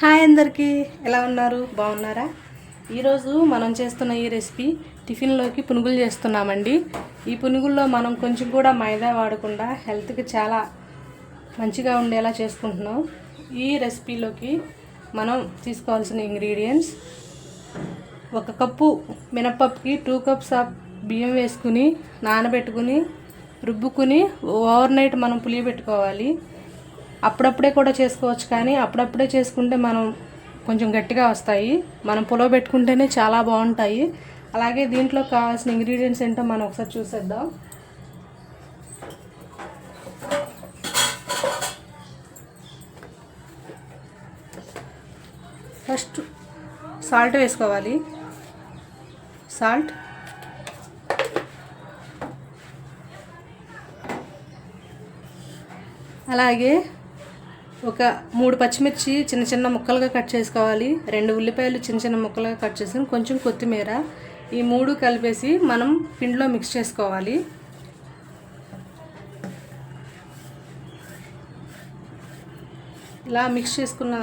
Hi అందరికీ ఎలా ఉన్నారు? బాగున్నారా? ఈరోజు మనం చేస్తున్న ఈ రెసిపీ టిఫిన్లోకి పునుగులు చేస్తున్నామండి. ఈ పునుగుల్లో మనం కొంచెం కూడా మైదా వాడకుండా హెల్త్కి చాలా మంచిగా ఉండేలా చేసుకుంటున్నాం. ఈ రెసిపీలోకి మనం తీసుకోవాల్సిన ఇంగ్రీడియంట్స్ ఒక కప్పు మినపప్పుకి టూ కప్స్ ఆఫ్ బియ్యం వేసుకుని నానబెట్టుకుని రుబ్బుకుని ఓవర్ నైట్ మనం పులియబెట్టుకోవాలి. అప్పుడప్పుడే కూడా చేసుకోవచ్చు కానీ అప్పుడప్పుడే చేసుకుంటే మనం కొంచెం గట్టిగా వస్తాయి. మనం పులో పెట్టుకుంటేనే చాలా బాగుంటాయి. అలాగే దీంట్లో కావాల్సిన ఇంగ్రీడియంట్స్ ఏంటో మనం ఒకసారి చూసేద్దాం. ఫస్ట్ సాల్ట్ వేసుకోవాలి. సాల్ట్. అలాగే ఒక మూడు పచ్చిమిర్చి చిన్న చిన్న ముక్కలుగా కట్ చేసుకోవాలి. రెండు ఉల్లిపాయలు చిన్న చిన్న ముక్కలుగా కట్ చేసుకుని కొంచెం కొత్తిమీర ఈ మూడు కలిపేసి మనం పిండిలో మిక్స్ చేసుకోవాలి. ఇలా మిక్స్ చేసుకున్న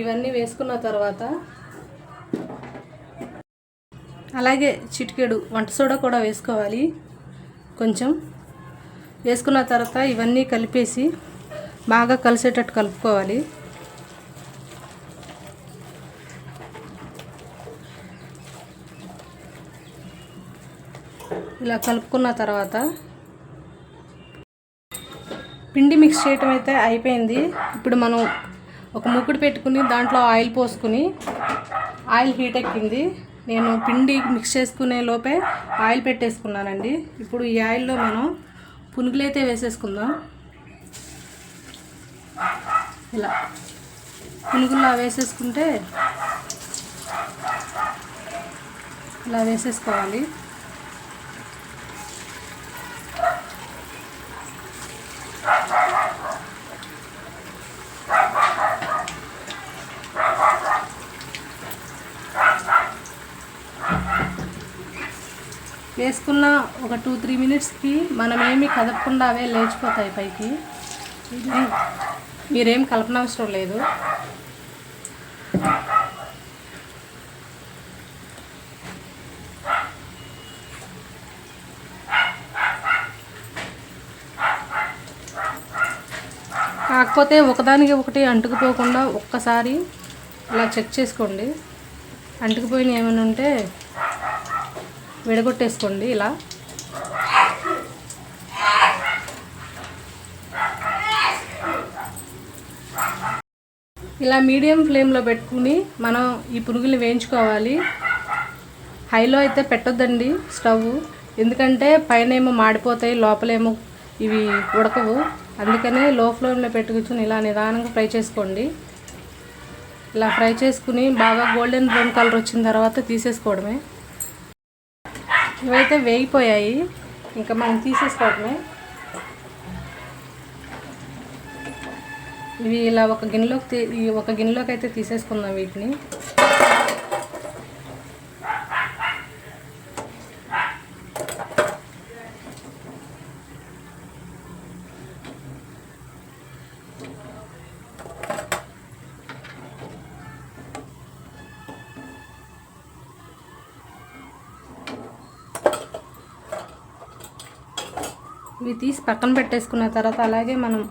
ఇవన్నీ వేసుకున్న తర్వాత అలాగే చిటికెడు వంట సోడా కూడా వేసుకోవాలి. కొంచెం వేసుకున్న తర్వాత ఇవన్నీ కలిపేసి బాగా కలిసేటట్టు కలుపుకోవాలి. ఇలా కలుపుకున్న తర్వాత పిండి మిక్స్ చేయటం అయితే అయిపోయింది. ఇప్పుడు మనం ఒక ముక్కుడు పెట్టుకుని దాంట్లో ఆయిల్ పోసుకుని ఆయిల్ హీట్ ఎక్కింది. నేను పిండి మిక్స్ చేసుకునే లోపే ఆయిల్ పెట్టేసుకున్నానండి. ఇప్పుడు ఈ ఆయిల్లో మనం పునుగులైతే వేసేసుకుందాం. ఇలా పునుగుల్లా వేసేసుకుంటే ఇలా వేసేసుకోవాలి. వేసుకున్న ఒక టూ త్రీ మినిట్స్కి మనం ఏమి కదపకుండా అవే లేచిపోతాయి పైకి. ఇది మీరేం కలపనవసరం లేదు. కాకపోతే ఒకదానికి ఒకటి అంటుకుపోకుండా ఒక్కసారి ఇలా చెక్ చేసుకోండి. అంటుకుపోయిన ఏమైనా ఉంటే విడగొట్టేసుకోండి ఇలా. ఇలా మీడియం ఫ్లేమ్లో పెట్టుకుని మనం ఈ పునుగుల్ని వేయించుకోవాలి. హైలో అయితే పెట్టొద్దండి స్టవ్ ఎందుకంటే పైన ఏమో మాడిపోతాయి లోపలేమో ఇవి ఉడకవు. అందుకనే లో ఫ్లేమ్లో పెట్టుకుని ఇలా నిదానంగా ఫ్రై చేసుకోండి. ఇలా ఫ్రై చేసుకుని బాగా గోల్డెన్ బ్రౌన్ కలర్ వచ్చిన తర్వాత తీసేసుకోవడమే. ఇవైతే వేగిపోయాయి. ఇంకా మనం తీసేసుకోవడమే. ఇవి ఇలా ఒక గిన్నెలోకి తీ ఒక గిన్నెలోకి అయితే తీసేసుకుందాం వీటిని. ఇవి తీసి పక్కన పెట్టేసుకున్న తర్వాత అలాగే మనం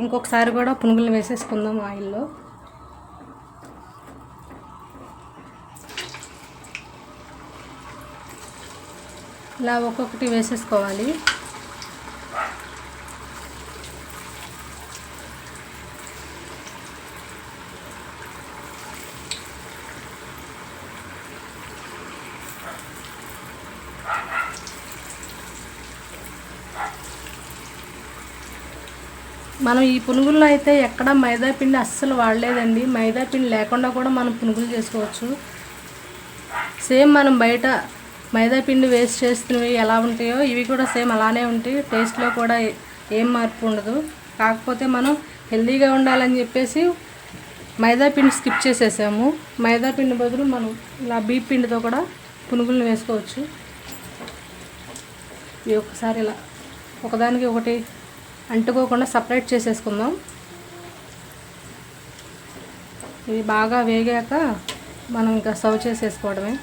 ఇంకొకసారి కూడా పునుగులు వేసేసుకుందాం ఆయిల్లో. ఇలా ఒక్కొక్కటి వేసేసుకోవాలి. మనం ఈ పునుగుల్లో అయితే ఎక్కడ మైదా పిండి అస్సలు వాడలేదండి. మైదా పిండి లేకుండా కూడా మనం పునుగులు చేసుకోవచ్చు. సేమ్ మనం బయట మైదా పిండి వేస్ట్ చేస్తున్నవి ఎలా ఉంటాయో ఇవి కూడా సేమ్ అలానే ఉంటాయి. టేస్ట్లో కూడా ఏం మార్పు ఉండదు. కాకపోతే మనం హెల్దీగా ఉండాలని చెప్పేసి మైదా పిండి స్కిప్ చేసేసాము. మైదా పిండి బదులు మనం ఇలా బీప్ పిండితో కూడా పునుగులను వేసుకోవచ్చు. ఇవి ఒకసారి ఇలా ఒకదానికి ఒకటి అంటుకోకుండా సపరేట్ చేసేసుకుందాం. ఇవి బాగా వేగాక మనం ఇంకా సర్వ్ చేసేసుకోవడమే.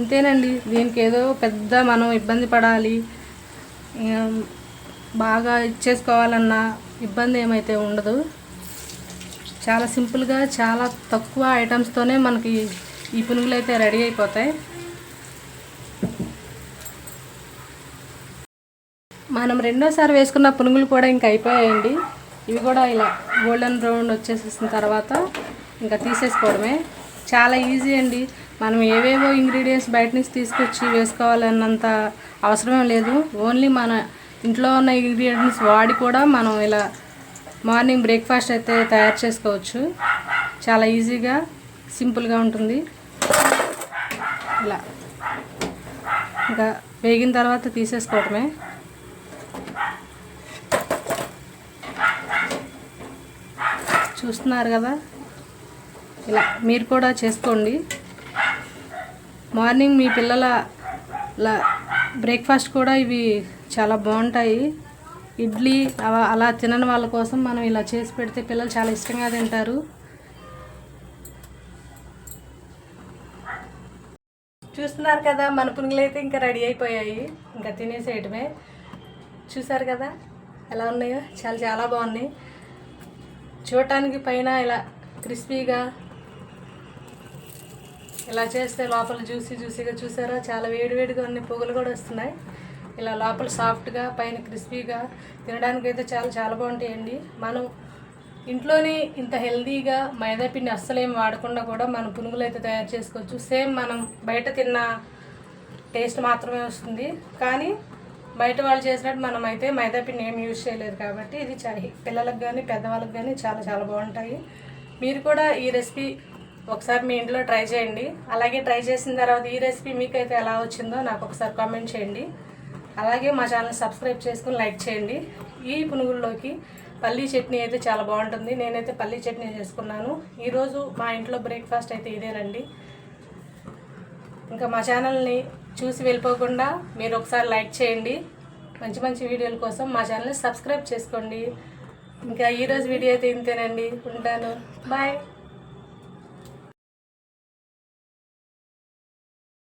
ఇంతేనండి దీనికి ఏదో పెద్ద మనం ఇబ్బంది పడాలి బాగా ఇచ్చేసుకోవాలన్న ఇబ్బంది ఏమైతే ఉండదు. చాలా సింపుల్గా చాలా తక్కువ ఐటమ్స్తోనే మనకి ఈ పునుగులు అయితే రెడీ అయిపోతాయి. మనం రెండోసారి వేసుకున్న పునుగులు కూడా ఇంకా అయిపోయాయండి. ఇవి కూడా ఇలా గోల్డెన్ బ్రౌన్ వచ్చేసేసిన తర్వాత ఇంకా తీసేసుకోవడమే. చాలా ఈజీ అండి. మనం ఏవేవో ఇంగ్రీడియంట్స్ బయట నుంచి తీసుకొచ్చి వేసుకోవాలన్నంత అవసరం లేదు. ఓన్లీ మన ఇంట్లో ఉన్న ఇంగ్రీడియంట్స్ వాడి కూడా మనం ఇలా మార్నింగ్ బ్రేక్ఫాస్ట్ అయితే తయారు చేసుకోవచ్చు. చాలా ఈజీగా సింపుల్గా ఉంటుంది. ఇలా. ఇంకా వేగిన తర్వాత తీసేసుకోవటమే. చూస్తున్నారు కదా? ఇలా మీరు కూడా చేసుకోండి. మార్నింగ్ మీ పిల్లల బ్రేక్ఫాస్ట్ కూడా ఇవి చాలా బాగుంటాయి. ఇడ్లీ అలా తినని వాళ్ళ కోసం మనం ఇలా చేసి పెడితే పిల్లలు చాలా ఇష్టంగా తింటారు. చూస్తున్నారు కదా మన పునుగులు అయితే ఇంకా రెడీ అయిపోయాయి. ఇంకా తినేసేయటమే. చూసారు కదా ఎలా ఉన్నాయో? చాలా చాలా బాగున్నాయి. చూడటానికి పైన ఇలా క్రిస్పీగా ఇలా చేస్తే లోపల జ్యూసీ జ్యూసీగా చూసారా? చాలా వేడివేడిగా ఉన్నాయి. పొగలు కూడా వస్తున్నాయి. ఇలా లోపల సాఫ్ట్గా పైన క్రిస్పీగా తినడానికి అయితే చాలా చాలా బాగుంటాయండి. మనం ఇంట్లోనే ఇంత హెల్దీగా మైదా పిండి అస్సలేం వాడకుండా కూడా మనం పునుగులు అయితే తయారు చేసుకోవచ్చు. సేమ్ మనం బయట తిన్న టేస్ట్ మాత్రమే వస్తుంది. కానీ బయట వాళ్ళు చేసినట్టు మనం అయితే మైదా పిండి ఏం యూజ్ చేయలేదు కాబట్టి ఇది పిల్లలకు కానీ పెద్దవాళ్ళకి కానీ చాలా చాలా బాగుంటాయి. మీరు కూడా ఈ రెసిపీ ఒకసారి మీ ఇంట్లో ట్రై చేయండి. అలాగే ట్రై చేసిన తర్వాత ఈ రెసిపీ మీకైతే ఎలా వచ్చిందో నాకు ఒకసారి కామెంట్ చేయండి. అలాగే మా ఛానల్ సబ్స్క్రైబ్ చేసుకుని లైక్ చేయండి. ఈ పునుగుల్లోకి పల్లీ చట్నీ అయితే చాలా బాగుంటుంది. నేనైతే పల్లీ చట్నీ చేసుకున్నాను. ఈరోజు మా ఇంట్లో బ్రేక్ఫాస్ట్ అయితే ఇదేనండి ఇంకా మా ఛానల్ని చూసి వెళ్ళిపోకుండా మీరు ఒకసారి లైక్ చేయండి. మంచి మంచి వీడియోల కోసం మా ఛానల్ని సబ్స్క్రైబ్ చేసుకోండి. ఇంకా ఈరోజు వీడియో అయితే ఇంతేనండి. ఉంటాను. బాయ్.